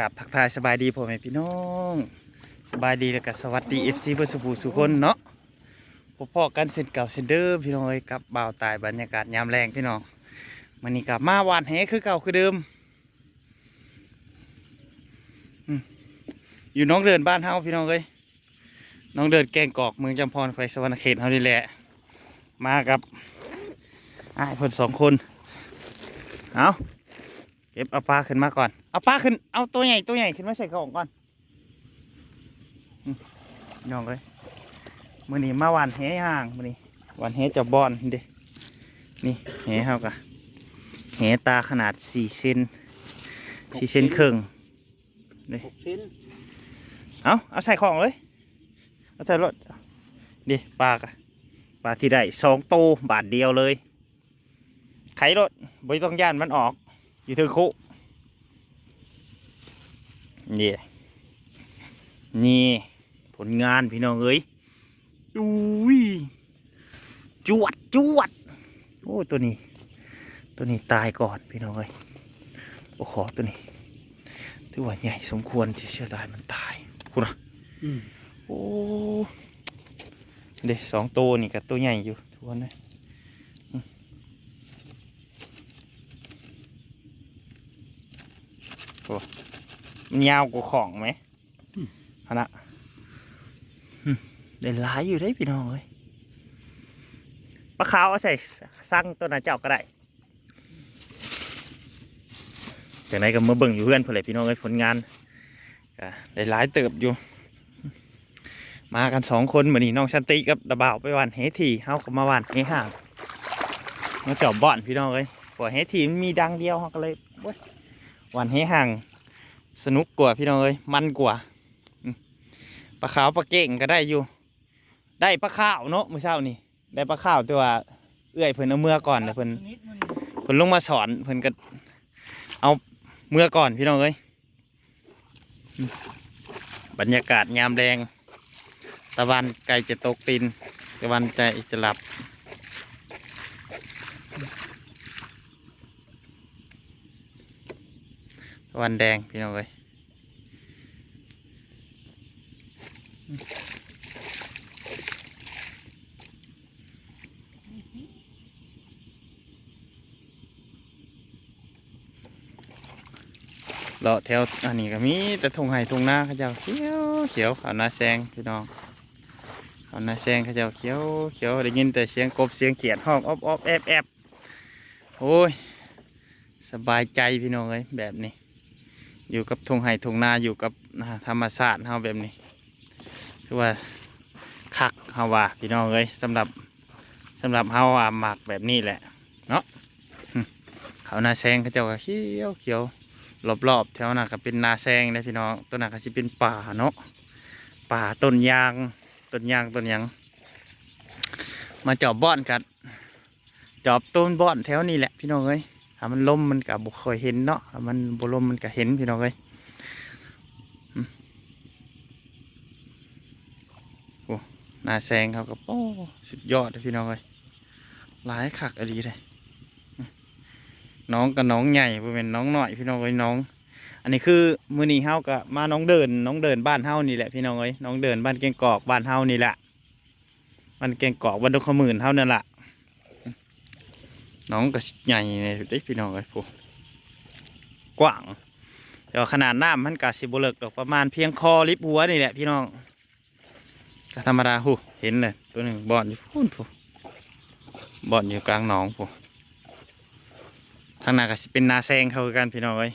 กับทักทายสบายดีพ่อแม่พี่น้องสบายดีแล้วก็สวัสดีเอฟซีเบอร์สุภูสุคนเนาะพบพ่อกันเส้นเก่าเส้นเดิมพี่น้องเอ้ยกับบ่าวตายบรรยากาศยามแรงพี่น้องมันนี่กับมาหวานแหคือเก่าคือเดิมอยู่น้องเดินบ้านเฮาพี่น้องเอ้ยน้องเดินแกงกอกเมืองจำพรไฟสวรรณเขตเฮานี่แหละ มากับไอ้ายเพิ่นสองคนเอา เก็บเอาปลาขึ้นมาก่อน เอาปลาขึ้น เอาตัวใหญ่ตัวใหญ่ขึ้นมาใส่กระองก่อนอืมน้องเลยมือนี้มาหวานแหห่างมือนี้หวานแหจับบอนเด้นี่แหเฮากะแหตาขนาดสี่เซนสี่เซนครึ่งหกชิ้นเอาเอาใส่ของเลยเอาใส่รถดิปลากะปลาที่ได้สองโตวบาทเดียวเลยไขรถไม่ต้องย่านมันออก อยู่เทึงคุนี่นี่ผลงานพี่น้องเอ้ยอุ้ยจวดจวด โอ้ตัวนี้ ตัวนี้ตายก่อนพี่น้องเอ้ยโอ้ขอตัวนี้ถือว่าใหญ่สมควรที่จะตายมันตายคุณอะอืมโอ้เด็สองตัวนี่กับตัวใหญ่อยู่ทวนเลยอืม โอ้มันยาวกว่าของไหมฮะนะอืมได้หลายอยู่ได้พี่น้องเอ้ยปลาขาวเอาใส่สั่งตัวหน้าเจ้าก็ได้จากไหนก็มาเบิ่งอยู่เพื่อนเพื่อนเลยพี่น้องเอ้ยผลงานก็ได้หลายเติบอยู่ มากันสองคนเหมือนนี่น้องชันติกับดาบ่าวไปหวานเฮทีเฮาก็มาหวานเฮห่างมาจอบบ่อนพี่น้องเลยกว่าเฮทีมันมีดังเดียวเฮาก็เลยเว้ย หวานเฮห่าง สนุกกว่าพี่น้องเลยมันกว่าอืมปลาขาวปลาเก่งก็ได้อยู่ ได้ปลาข้าวเนาะเมื่อเช้านี่ได้ปลาข้าวแต่ว่าเอื้อยเพิ่นเอาเมื่อก่อนนะเพิ่นนิดมันเพิ่นลงมาสอนเพิ่นก็เอาเมื่อก่อนพี่น้องเอ้ยอืมบรรยากาศยามแดงตะวันใกล้จะตกดินตะวันใจจะหลับ ตะ วันแดงพี่น้องเอ้ยเลาะแถวอันนี้ก็มีแต่ทงไห่ทงนาเขาเจ้าเขียวเขียวขาวนาแซงพี่น้องขาวนาแซงเขาเจ้าเขียวเขียวได้ยินแต่เสียงกบเสียงเขียดห้องอ๊อบอ๊อบแอบแอบโอ้ยสบายใจพี่น้องเอ้ยแบบนี้ อยู่กับทงไห่ทงนาอยู่กับธรรมชาติเฮาแบบนี้คือว่าคักเฮาว่าพี่น้องเอ้ยสำหรับสำหรับเฮาว่าหมักแบบนี้แหละเนาะเขานาแซงเขาเจ้าก็เขียวเขียวรอบๆแถวนั้นก็เป็นนาแซงนะพี่น้องตัวนั้นก็จะเป็นป่าเนาะป่าต้นยางต้นยางต้นยังมาจอบบ่อนกันจอบต้นบ่อนแถวนี้แหละพี่น้องเอ้ย ถ้ามันล่มมันกับบุคอยเห็นเนาะถ้ามันบุล่มมันก็เห็นพี่น้องเอ้ยโอ้หนาแซงเขาก็โอ้สุดยอดเลยพี่น้องเอ้ยหลายขักอะไรเลยน้องกับน้องใหญ่เป็นน้องหน่อยพี่น้องเอ้ยน้อง อันนี้คือมือนีเฮาก็มาน้องเดิน น้องเดินบ้านเฮานี่แหละพี่น้องเอ้ยน้องเดินบ้านเก่งกอกบ้านเฮานี่แหละบ้านเก่งกอกบ้านดงขมื่นเฮานั่นแหละ น้องก็ใหญ่เลยเด้พี่น้องเอ้ยผู้กว้างแต่ขนาดน้ำมันกะสิบเลิกดอกประมาณเพียงคอลิบหัวนี่แหละพี่น้องก็ธรรมดาหูเห็นเลยตัวหนึ่งบอนอยู่พูนผู้บ่อนอยู่กลางหนองผู้ทางหน้าก็สิเป็นนาแซงเขากันพี่น้องเอ้ย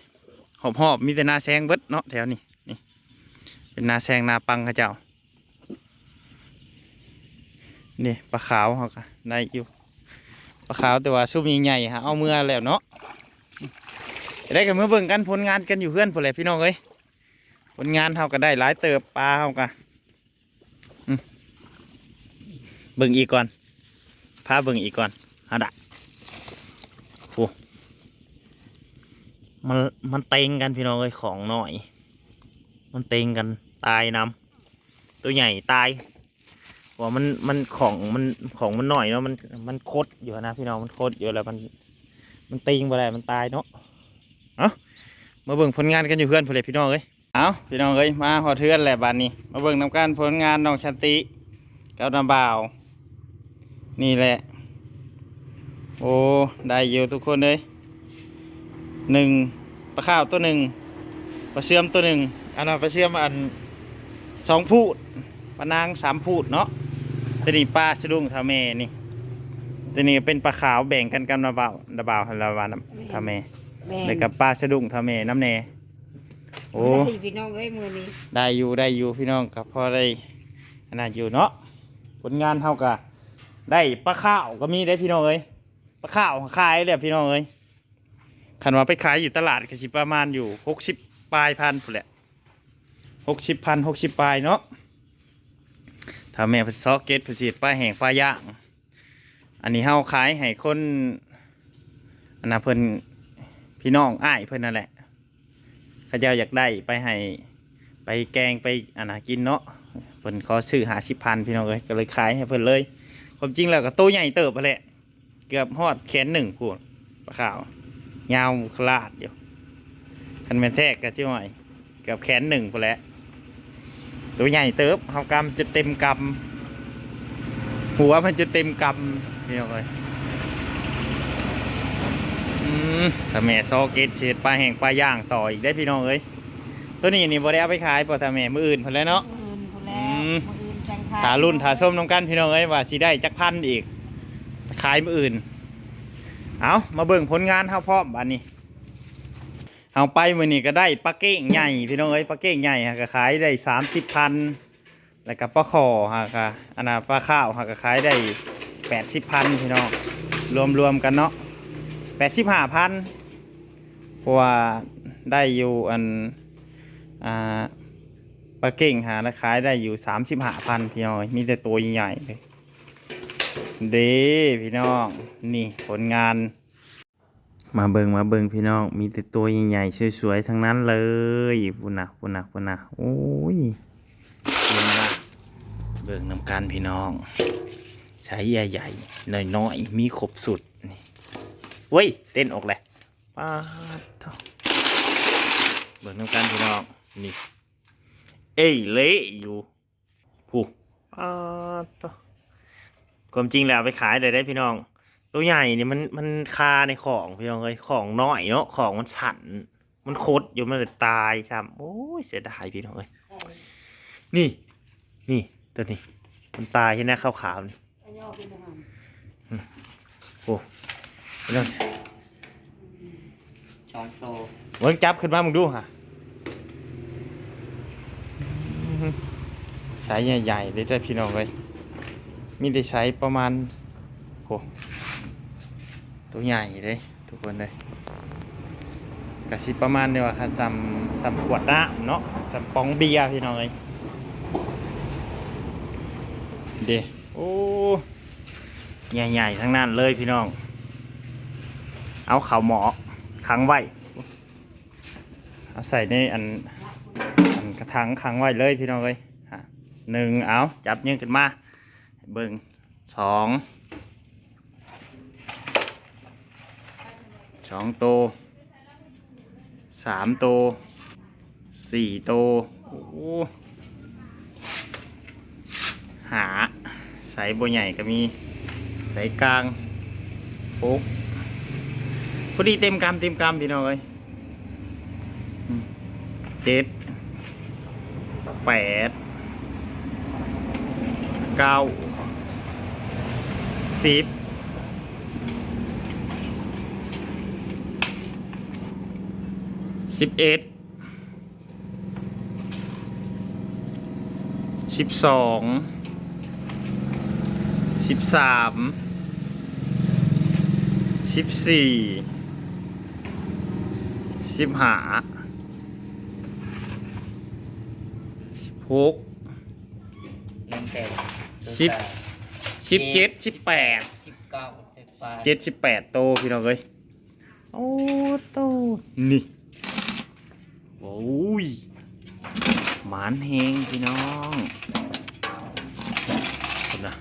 หอบหอบมีแต่นาแซงเบิดเนาะแถวนี้นี่เป็นนาแซงนาปังเขาเจ้านี่ปลาขาวเขาก็ได้อยู่ ปลาขาวแต่ว่าซุปใหญ่ๆฮะเอาเมื่อแล้วเนาะจะได้กันเมื่อเบิ่งกันผลงานกันอยู่เพื่อนพอแหละพี่น้องเอ้ยผลงานเขาก็ได้หลายเติบปลาเขาก็อืมเบิ่งอีกก่อนพาเบิ่งอีกก่อนฮะดะโอ้มันมันเต็งกันพี่น้องเอ้ยของหน่อย มันเต็งกันตายนำตัวใหญ่ตาย ว่ามันมันของมันของมันหน่อยเนาะมันมันคดอยู่นะพี่น้องมันคดอยู่แล้วมัน มันต็งไปแล้วมันตายเนาะเอ้ามาเบิ่งผลงานกันอยู่เพื่อนเพุ่นเลพี่น้องเอ้ยเอาพี่น้องเอ้ยมาหอเทือนแหละบัดนี้ มาเบิ่งนำการผลงานน้องชันติกับน้ำบ่าว นี่แหละ โอ้ได้อยู่ทุกคนเลยหนึ่งปลาข้าวตัวหนึ่งปลาเชื่อมตัวหนึ่งอันนั้นปลาเชื่อมอันสองพูดปลานางสามพูดเนาะ ตัวนี้ปลาสะดุ้งทาเมนี่ตัวนี้เป็นปลาขาวแบ่งกันกับน้ำบ่าวน้ำบ่าวฮันลาวาน้ำทาเมแม่แล้วกับปลาสะดุ้งทาเมน้ำเนโอ้ ได้พี่น้องเอ้ยมือนี้ได้อยู่ได้อยู่พี่น้องกับพอได้ขนาดอยู่เนาะผลงานเท่ากับได้ปลาข้าวก็มีได้พี่น้องเอ้ยปลาข้าวขายเลยพี่น้องเอ้ยคันว่าไปขายอยู่ตลาดก็สิประมาณอยู่หกสิบปลายพันพุ่นแหละหกสิบพันหกสิบปลายเนาะ ถ้าแม่เพิ่นซอกเก็ตเพิ่นสิปลาแห้งปลาย่างอันนี้เฮาขายให้คนอันน่ะเพิ่นพี่น้องอ้ายเพิ่นนั่นแหละเขาเจ้าอยากได้ไปให้ไปแกงไปอันน่ะกินเนาะเพิ่นขอซื้อหาสิบพันพี่น้องเอ้ยก็เลยขายให้เพิ่นเลย ความจริงแล้วก็ตัวใหญ่เติบไปแหละเกือบฮอดแขนหนึ่งพูดปลาขาวยาวคลาดอยู่คันแม่นแทกก็จ่อยเกือบแขนหนึ่งไปแล้ว ตัวใหญ่เติบเฮากำจะเต็มกำหัวมันจะเต็มกำพี่น้องเอ้ยอืมถ้าแม่ซอเกตเฉดปลาแห้งปลาย่างต่ออีกได้พี่น้องเอ้ยตัวนี้นี่บ่ได้เอาไปขายป่ะถ้าแม่มืออื่นเพิ่นแหล้วเนาะมืออื่นพูนแล้วอืมมืออื่นแข่งขัถารุ่นถาส้มน้ำกันพี่น้องเอ้ยว่าสิได้จักพันอีกขายมืออื่น เอามาเบิ่งผลงานเฮาพร้อมบัดนี้ เฮาไปมื้อนี้ก็ได้ปลาเก้งใหญ่พี่น้องเอ้ยปลาเก้งใหญ่ฮะก็ขายได้สามสิบพันแล้วก็ปลาคอฮะก็อันน่ะปลาข้าวฮะก็ขายได้แปดสิบพันพี่น้องรวมรวมๆกันเนาะแปดสิบห้าพันเพราะว่าได้อยู่อันอ่าปลาเก่งหาราคายได้อยู่สามสิบห้าพันพี่น้องมีแต่ตัวใหญ่เลยเด้พี่น้องนี่ผลงาน มาเบิงมาเบิงพี่น้อง มีแต่ตัวใหญ่ๆสวยๆทั้งนั้นเลยปุ่นนะปุ่นนะปุ่นนะโอ้ยเบิงนะเบิงนำกันพี่น้อง ใช้ใหญ่ๆน้อยๆมีครบสุดนี่เว้ยเต้นออกเลยป้าเถอเบิงน้ำกันพี่น้องนี่เอ้ยเละอยู่ผู้อ้าตอความจริงแล้วเอาไปขายได้ได้พี่น้อง ตัวใหญ่เนี่ยมันมันคาในของพี่น้องเลยของน้อยเนาะของมันสั่นมันคดอยู่มันเลยตายครับโอ้ยเสียดายพี่น้องเลยนี่ นี่ตัวนี้ มันตายใช่ไหมขาวๆนี่เอาย่อขึ้นมาหน่อยโอ้พี่น้องช้อนโตเวิ้งจับขึ้นมามึงดูฮะใช้ใหญ่ๆเลยได้อพี่น้องเลยมีได้ใช้ประมาณโห ตัวใหญ่เลยทุกคนเลยกะสิประมาณเดียวกันซัมซัมขวดน้ำเนาะซัมปองเบียร์พี่น้องเลยเดโอ้ใหญ่ๆทั้งนั้นเลยพี่น้อง เอาเข่าหมอขังไว้เอาใส่ในอันอันกระถางขังไว้เลยพี่น้องเลยหนึ่งเอาจับยื่นขึ้นมาเบิ่งสอง สองโตสามโตสี่โตโอ้หาใส่บัวใหญ่ก็มีใส่กลางปุ๊กพอดีเต็มกำเต็มกำพี่น้องเลยเจ็ดแปดเก้าสิบ สิบเอ็ดสิบสองสิบสามสิบสี่สิบห้าหกน้ำแข็งสิบสิบเจ็ดสิบแปดสิบเก้าสิบแปดเจ็ดสิบแปดโตพี่น้องเอ้ยโอ้โตนี่ โอ้ย หมานเฮงพี่น้องคนนะ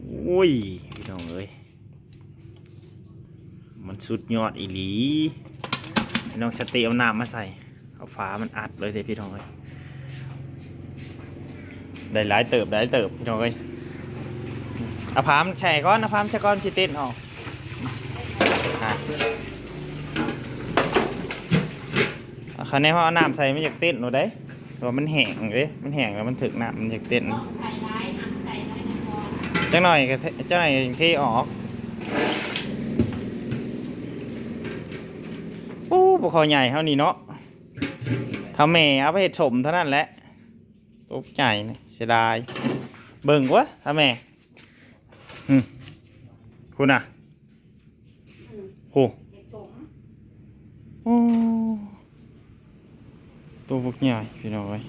โอ้ย พี่น้องเอ้ย มันสุดยอดอีหลี พี่น้องสติเอาน้ำมาใส่ เอาฝามันอัดเลยเด้พี่น้องเอ้ย ได้หลายเติบได้หลายเติบพี่น้องเอ้ยเอาพามแข่ก้อนอาพามแช่ก้อนชิตินออกอะเอา คันนี้เขาเอาน้ำใส่ไม่อยากเต้นหนูได้เพราะว่ามันแห้งเด้มันแห้งแล้วมันถึกน้ำมันอยากเต้นใส่ร้ายหักใส่ร้ายก่อนจังหน่อยก็เทจังหน่อยเทออกปู้ปคอใหญ่เท่านี้เนาะทำแม่เอาไปเห็ดสมเท่านั้นแหละตกใจนะเสียดายเบิ่งวะทำแม่อืมคุณอะโหเด็กสมโอ้ ตัวพวกใหญ่พี่น้อย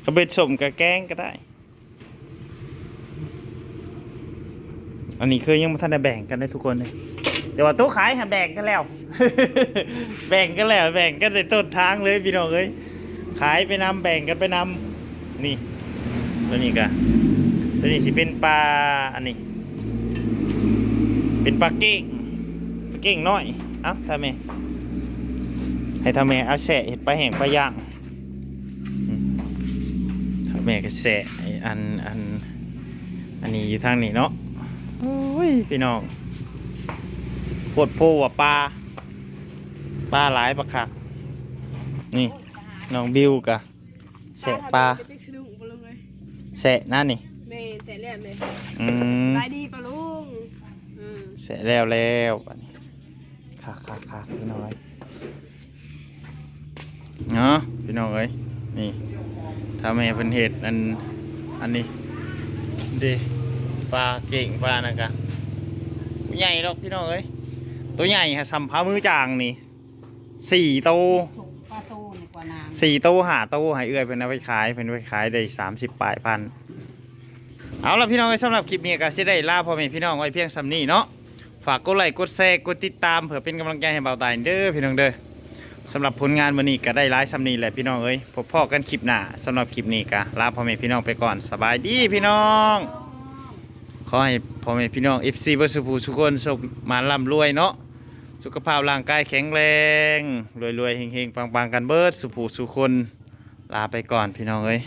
เขาเบ็ดสมกับแกงก็ได้ อันนี้เคือยังไม่ทันได้แบ่งกันได้ทุกคนเลยแต่ว่าตู้ขายหาแบ่งกันแล้ว แบ่งกันแล้ว แบ่งกันในต้นทางเลยพี่น้องเอ้ยขายไปนำแบ่งกันไปนำนี่ตัวนี้กะตัวนี้สิเป็นปลาอันนี้ เป็นปลาเก้งปลาเก้งน้อยเอ้าทำไมให้ทำไมเอาแสะเห็ดปลาแห้งปลาย่าง ทำไมก็แสะไอ้อันอันอันนี้อยู่ทางนี้เนาะโอ้ยพี่น้องปวดโพว่าปลาปลาหลายปลาคักนี่น้องบิวกะแสะปลาจะไปสะดุ้งปะลุงเลยแสะนั่นนี่แม่เสร็จแล้วเลยอืมไปดีปะลุงอืมแสะแล้วแล้วอันนี้คักคักคักพี่น้อยเนาะพี่น้องเอ้ยนี่ ทำให้เป็นเห็ดอันอันนี้เดปลาเก่งปลานะกะใหญ่หรอกพี่น้องเอ้ยตัวใหญ่ฮะสัมภามือจางนี่สี่โตวสุกปลาโตนี่กว่านางสี่ตู้หาตู้ให้เอื้อยเพิ่นเอาไปขายเพิ่นเอาไปขายได้สามสิบปลายพันเอาละพี่น้องไว้สำหรับคลิปนี้ก็สิได้ลาพ่อแม่พี่น้องไว้เพียงสำนี้เนาะฝากกดไลค์กดแชร์กดติดตามเพื่อเป็นกำลังใจให้เบาตายเด้อพี่น้องเด้อ สำหรับผลงานวันนี้ก็ได้ร้ายสำนี้แหละพี่น้องเอ้ยพบพ่อกันคลิปหน้าสำหรับคลิปนี้ก็ลาพ่อแม่พี่น้องไปก่อนสบายดีพี่น้อง ขอให้พ่อแม่พี่น้องเอฟซีบัสุภูทุกคนสุขมาร่ำรวยเนาะสุขภาพร่างกายแข็งแรงรวยๆเฮงๆปังๆกันเบิดสุภูสุคนลาไปก่อนพี่น้องเอ้ย